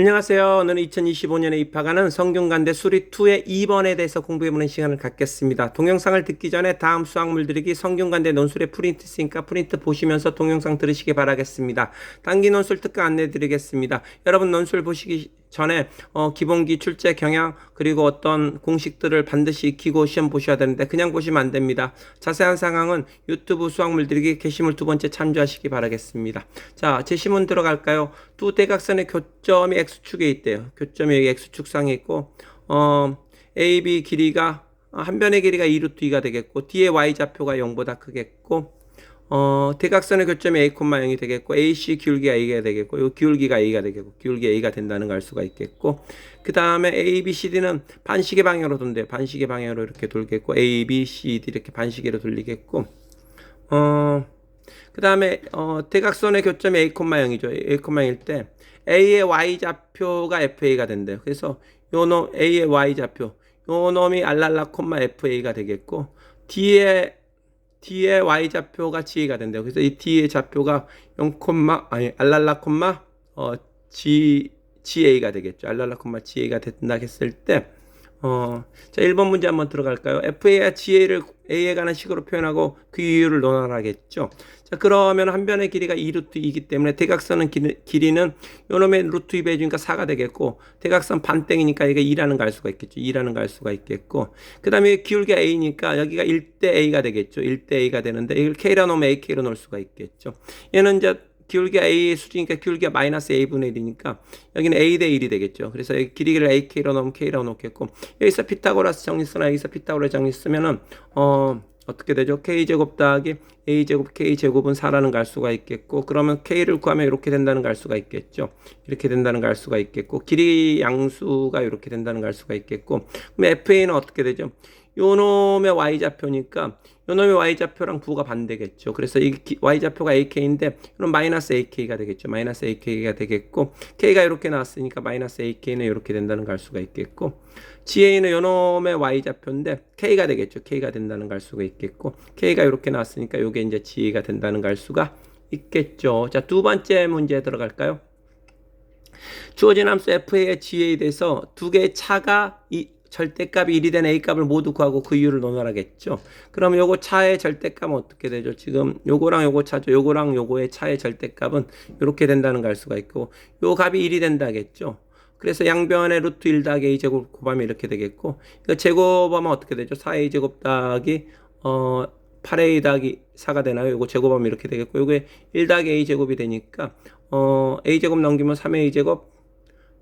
안녕하세요. 오늘은 2025년에 입학하는 성균관대 수리 2의 2번에 대해서 공부해보는 시간을 갖겠습니다. 동영상을 듣기 전에 다음 수학물 들이기 성균관대 논술에 프린트 있으니까 프린트 보시면서 동영상 들으시기 바라겠습니다. 단기 논술 특강 안내 드리겠습니다. 여러분 논술 보시기 전에 어, 기본기 출제 경향 그리고 어떤 공식들을 반드시 익히고 시험 보셔야 되는데 그냥 보시면 안 됩니다. 자세한 상황은 유튜브 수학 물 들이기 게시물 두 번째 참조하시기 바라겠습니다. 자, 제시문 들어갈까요? 두 대각선의 교점이 x축에 있대요. 교점이 x축상에 있고 어, AB 길이가 한 변의 길이가 2루트 2가 되겠고 뒤에 y좌표가 0보다 크겠고 어, 대각선의 교점이 a, 0이 되겠고 AC 기울기가 a가 되겠고 요 기울기가 a가 되겠고 기울기 a가 된다는 걸 알 수가 있겠고 그 다음에 a, b, c, d는 반시계 방향으로 돈대요. 반시계 방향으로 이렇게 돌겠고 a, b, c, d 이렇게 반시계로 돌리겠고 어, 그 다음에 어, 대각선의 교점이 a, 0이죠. a, 0일 때 a의 y 좌표가 fa가 된대요. 그래서 요놈 a의 y 좌표 요 놈이 알랄라 콤마 fa가 되겠고 d의 d의 y 좌표가 g가 된대요. 그래서 이 d의 좌표가 0, 아니 알랄라 콤마 어 g ga가 되겠죠. 알랄라 콤마 ga가 된다 했을 때 어, 자, 1번 문제 한번 들어갈까요? FA와 GA를 A에 관한 식으로 표현하고 그 이유를 논하라겠죠. 자, 그러면 한 변의 길이가 2루트 2이기 때문에 대각선은 길이, 는 요놈의 루트 2 배 주니까 4가 되겠고 대각선 반땡이니까 이게 2라는 거알 수가 있겠죠. 2라는 거알 수가 있겠고 그 다음에 기울기가 A니까 여기가 1대 A가 되겠죠. 1대 A가 되는데 이걸 K라 놓으면 AK로 놓을 수가 있겠죠. 얘는 이제 기울기가 A의 수지니까 기울기가 마이너스 A분의 1이니까 여기는 A 대 1이 되겠죠. 그래서 여기 길이를 AK로 넣으면 K라고 놓겠고 여기서 피타고라스 정리 쓰나 여기서 피타고라스 정리 쓰면은 어 어떻게 되죠? K제곱 더하기 A제곱 K제곱은 4라는 걸알 수가 있겠고 그러면 K를 구하면 이렇게 된다는 걸알 수가 있겠죠. 이렇게 된다는 걸알 수가 있겠고 길이 양수가 이렇게 된다는 걸알 수가 있겠고 그럼 FA는 어떻게 되죠? 요 놈의 y좌표니까 요놈의 y좌표랑 부가 반대겠죠. 그래서 이 y좌표가 ak인데 이건 마이너스 ak가 되겠죠. 마이너스 ak가 되겠고 k가 이렇게 나왔으니까 마이너스 ak는 이렇게 된다는 걸 알 수가 있겠고 ga는 요놈의 y좌표인데 k가 되겠죠. k가 된다는 걸 알 수가 있겠고 k가 이렇게 나왔으니까 요게 이제 ga가 된다는 걸 알 수가 있겠죠. 자, 두 번째 문제 들어갈까요? 주어진 함수 f의 ga에 대해서 두 개의 차가 이 절대값이 1이 된 a값을 모두 구하고 그 이유를 논하라겠죠. 그러면 요거 차의 절대값은 어떻게 되죠? 지금 요거랑 요거 차죠. 요거랑 요거의 차의 절대값은 이렇게 된다는 걸 알 수가 있고 요 값이 1이 된다겠죠. 그래서 양변의 루트 1 더하기 a 제곱 곱하면 이렇게 되겠고 이거 제곱하면 어떻게 되죠? 4a 제곱 더하기 어 8a 더하기 4가 되나요? 요거 제곱하면 이렇게 되겠고 요게 1 더하기 a 제곱이 되니까 어 a 제곱 넘기면 3a 제곱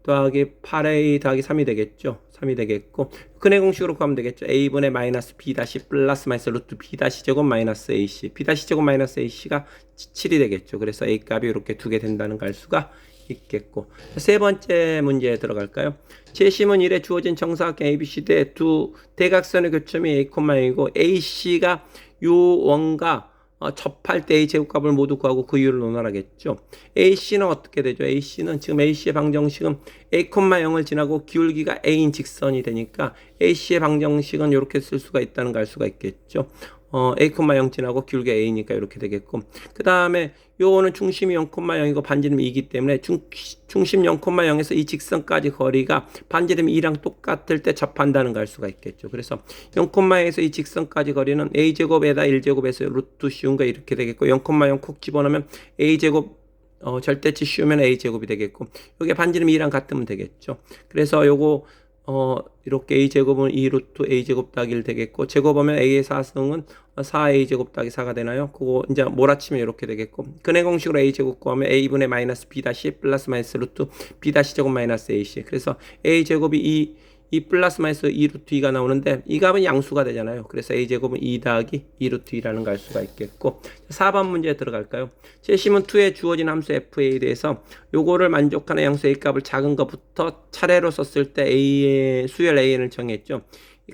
더하기 8a 더하기 3이 되겠죠. 3이 되겠고 근의 공식으로 구하면 되겠죠. a분의 마이너스 b 다시 플러스 마이너스 루트 b 다시 제곱 마이너스 ac b 다시 제곱 마이너스 ac가 7이 되겠죠. 그래서 a 값이 이렇게 두 개 된다는 걸알 수가 있겠고 세 번째 문제에 들어갈까요? 제시문 1에 주어진 정사각형 ABC대 두 대각선의 교점이 A, A이고 AC가 요 원과 어, 접할 때 A 제곱값을 모두 구하고 그 이유를 논하라겠죠. AC는 어떻게 되죠? AC는 지금 AC의 방정식은 A, 0을 지나고 기울기가 A인 직선이 되니까 AC의 방정식은 이렇게 쓸 수가 있다는 걸 알 수가 있겠죠. 어, A,0 지나고 기울기 A니까 이렇게 되겠고 그 다음에 요거는 중심이 0,0이고 반지름이 2이기 때문에 중, 중심 0,0에서 이 직선까지 거리가 반지름 2랑 똑같을 때 접한다는 걸 알 수가 있겠죠. 그래서 0,0에서 이 직선까지 거리는 A제곱에다 1제곱에서 루트 씌운 거 이렇게 되겠고 0,0 콕 집어넣으면 A제곱 어, 절대치 씌우면 A제곱이 되겠고 요게 반지름 2랑 같으면 되겠죠. 그래서 요거 어, 이렇게 a제곱은 2 루트 a제곱 더하기 1 되겠고 제곱하면 a의 4승은 4a제곱 더하기 4가 되나요? 그거 이제 몰아치면 이렇게 되겠고 근의 공식으로 a제곱 구하면 a분의 마이너스 b 다시 플러스 마이너스 루트 b 다시 제곱 마이너스 ac 그래서 a제곱이 2 2 플러스 마이너스 2 루트 2가 나오는데 이 값은 양수가 되잖아요. 그래서 a제곱은 2 더하기 2 루트 2라는 걸 알 수가 있겠고 4번 문제 들어갈까요? 제시문 2에 주어진 함수 fa에 대해서 요거를 만족하는 양수 a 값을 작은 것부터 차례로 썼을 때 a의 수열 an을 정했죠.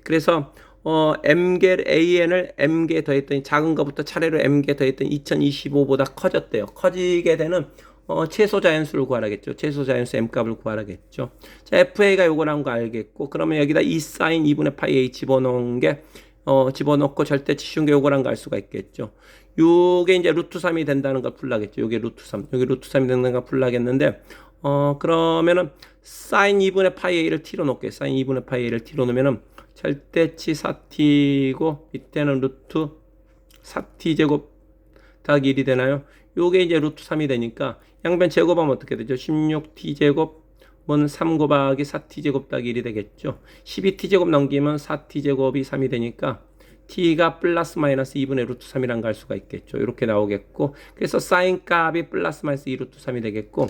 그래서 어, m개 an을 m개 더했더니 작은 것부터 차례로 m개 더했더니 2025보다 커졌대요. 커지게 되는 어, 최소 자연수를 구하라겠죠. 최소 자연수 m 값을 구하라겠죠. 자, FA가 요거란 거 알겠고, 그러면 여기다 이 사인 2분의 파이 A 집어넣은 게, 어, 집어넣고 절대치 쉬운 게 요거란 거알 수가 있겠죠. 요게 이제 루트 3이 된다는 걸 풀라겠죠. 요게 루트 3. 여기 루트 3이 된다는 걸 풀라겠는데, 어, 그러면은 사인 2분의 파이 a를 t로 놓을게요. 사인 2분의 파이 a를 t로 놓으면은 절대치 4t고 밑에는 루트 4t 제곱 더하기 1이 되나요? 요게 이제 루트 3이 되니까 양변 제곱하면 어떻게 되죠? 16t 제곱 은3 곱하기 4t 제곱 더하기 1이 되겠죠. 12t 제곱 넘기면 4t 제곱이 3이 되니까 t가 플러스 마이너스 2분의 루트 3이란 갈 수가 있겠죠. 이렇게 나오겠고 그래서 사인 값이 플러스 마이너스 2 루트 3이 되겠고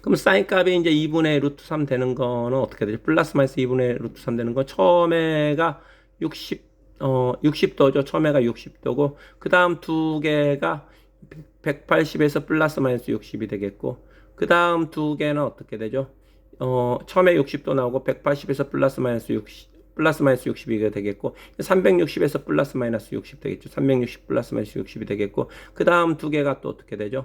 그럼 사인 값이 이제 2분의 루트 3 되는 거는 어떻게 되죠? 플러스 마이너스 2분의 루트 3 되는 건 처음에가 60, 어, 60도죠. 처음에가 60도고, 그 다음 두 개가 180에서 플러스 마이너스 60이 되겠고, 그 다음 두 개는 어떻게 되죠? 어, 처음에 60도 나오고, 180에서 플러스 마이너스 60, 플러스 마이너스 60이 되겠고 360에서 플러스 마이너스 60 되겠죠. 360 플러스 마이너스 60이 되겠고 그 다음 두 개가 또 어떻게 되죠?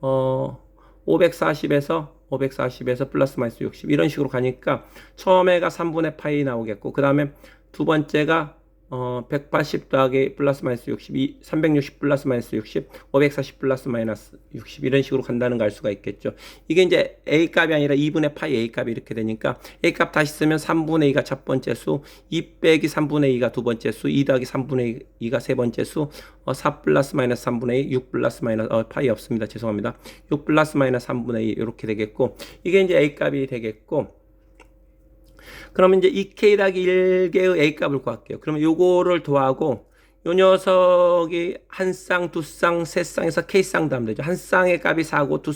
어 540에서 540에서 플러스 마이너스 60 이런 식으로 가니까 처음에가 3분의 파이 나오겠고 그 다음에 두 번째가 어, 180 더하기 플러스 마이너스 60, 360 플러스 마이너스 60, 540 플러스 마이너스 60 이런 식으로 간다는 걸 알 수가 있겠죠. 이게 이제 A 값이 아니라 2분의 파이 A 값이 이렇게 되니까 A 값 다시 쓰면 3분의 2가 첫 번째 수, 2 빼기 3분의 2가 두 번째 수, 2 더하기 3분의 2가 세 번째 수, 어, 4 플러스 마이너스 3분의 2, 6 플러스 마이너스, 어, 파이 없습니다. 죄송합니다. 6 플러스 마이너스 3분의 2 이렇게 되겠고 이게 이제 A 값이 되겠고 그러면 이제 2k 더하기 1개의 a 값을 구할게요. 그러면 요거를 더하고 요 녀석이 한 쌍, 두 쌍, 세 쌍에서 k 쌍 다음 되죠. 한 쌍의 값이 4고 두,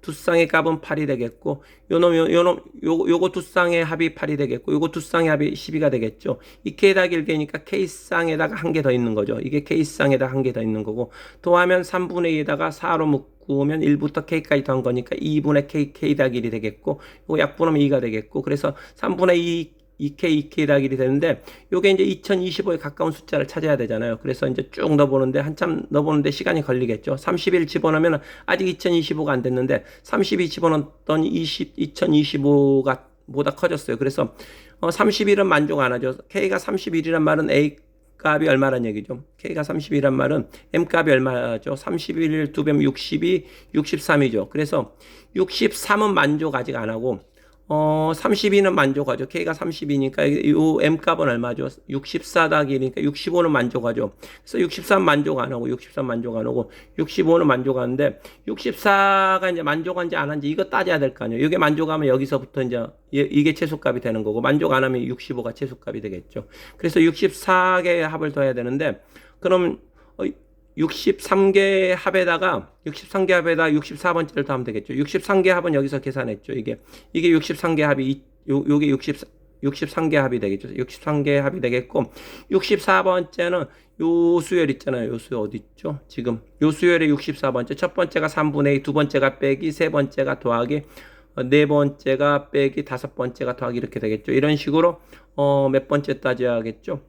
두 쌍의 값은 8이 되겠고 요놈 요, 요놈 요 요거 두 쌍의 합이 8이 되겠고 요거 두 쌍의 합이 12가 되겠죠. 2k 더하기 1개니까 k 쌍에다가 한 개 더 있는 거죠. 이게 k 쌍에다 한 개 더 있는 거고 더하면 3분의 2에다가 4로 묶으면 1부터 k까지 더한 거니까 2분의 k k 더하기 1이 되겠고 요거 약분하면 2가 되겠고 그래서 3분의 2 2K, 2K 더하기 1이 되는데 요게 이제 2025에 가까운 숫자를 찾아야 되잖아요. 그래서 이제 쭉 넣어보는데 한참 넣어보는데 시간이 걸리겠죠. 30일 집어넣으면 아직 2025가 안 됐는데 30일 집어넣었더니 20, 2025가 보다 커졌어요. 그래서 어, 30일은 만족 안 하죠. K가 31이란 말은 A 값이 얼마란 얘기죠? K가 30이란 말은 M 값이 얼마죠? 31일 두 배면 62, 63이죠. 그래서 63은 만족 아직 안 하고 어, 32는 만족하죠. K가 32니까 이 M 값은 얼마죠? 64 더하기니까 65는 만족하죠. 그래서 63 만족 안 하고 63 만족 안 하고 65는 만족하는데 64가 이제 만족한지 안 한지 이거 따져야 될 거 아니에요. 이게 만족하면 여기서부터 이제 이게 최소값이 되는 거고 만족 안 하면 65가 최소값이 되겠죠. 그래서 64개의 합을 더해야 되는데 그럼 63개 합에다가 63개 합에다 64번째를 더하면 되겠죠. 63개 합은 여기서 계산했죠. 이게 이게 63개 합이 요 요게 60 63개 합이 되겠죠. 63개 합이 되겠고 64번째는 요 수열 있잖아요. 요 수열 어디 있죠? 지금 요 수열의 64번째 첫 번째가 3분의 2, 두 번째가 빼기, 세 번째가 더하기 어, 네 번째가 빼기, 다섯 번째가 더하기 이렇게 되겠죠. 이런 식으로 어, 몇 번째 따져야겠죠.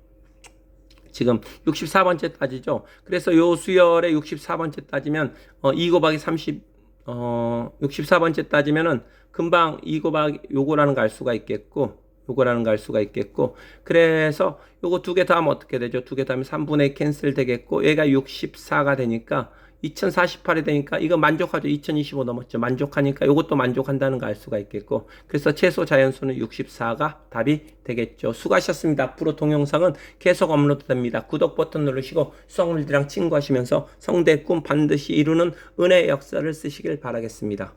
지금 64번째 따지죠. 그래서 요 수열의 64번째 따지면 어, 2 곱하기 30 어, 64번째 따지면은 금방 2 곱하기 요거라는 걸알 수가 있겠고 요거라는 걸알 수가 있겠고 그래서 요거 두개 더하면 어떻게 되죠? 두개 더하면 3분의 2 캔슬 되겠고 얘가 64가 되니까 2048이 되니까 이거 만족하죠. 2025 넘었죠. 만족하니까 이것도 만족한다는 거 알 수가 있겠고 그래서 최소 자연수는 64가 답이 되겠죠. 수고하셨습니다. 앞으로 동영상은 계속 업로드 됩니다. 구독 버튼 누르시고 수학물들이랑 친구하시면서 성대 꿈 반드시 이루는 은혜의 역사를 쓰시길 바라겠습니다.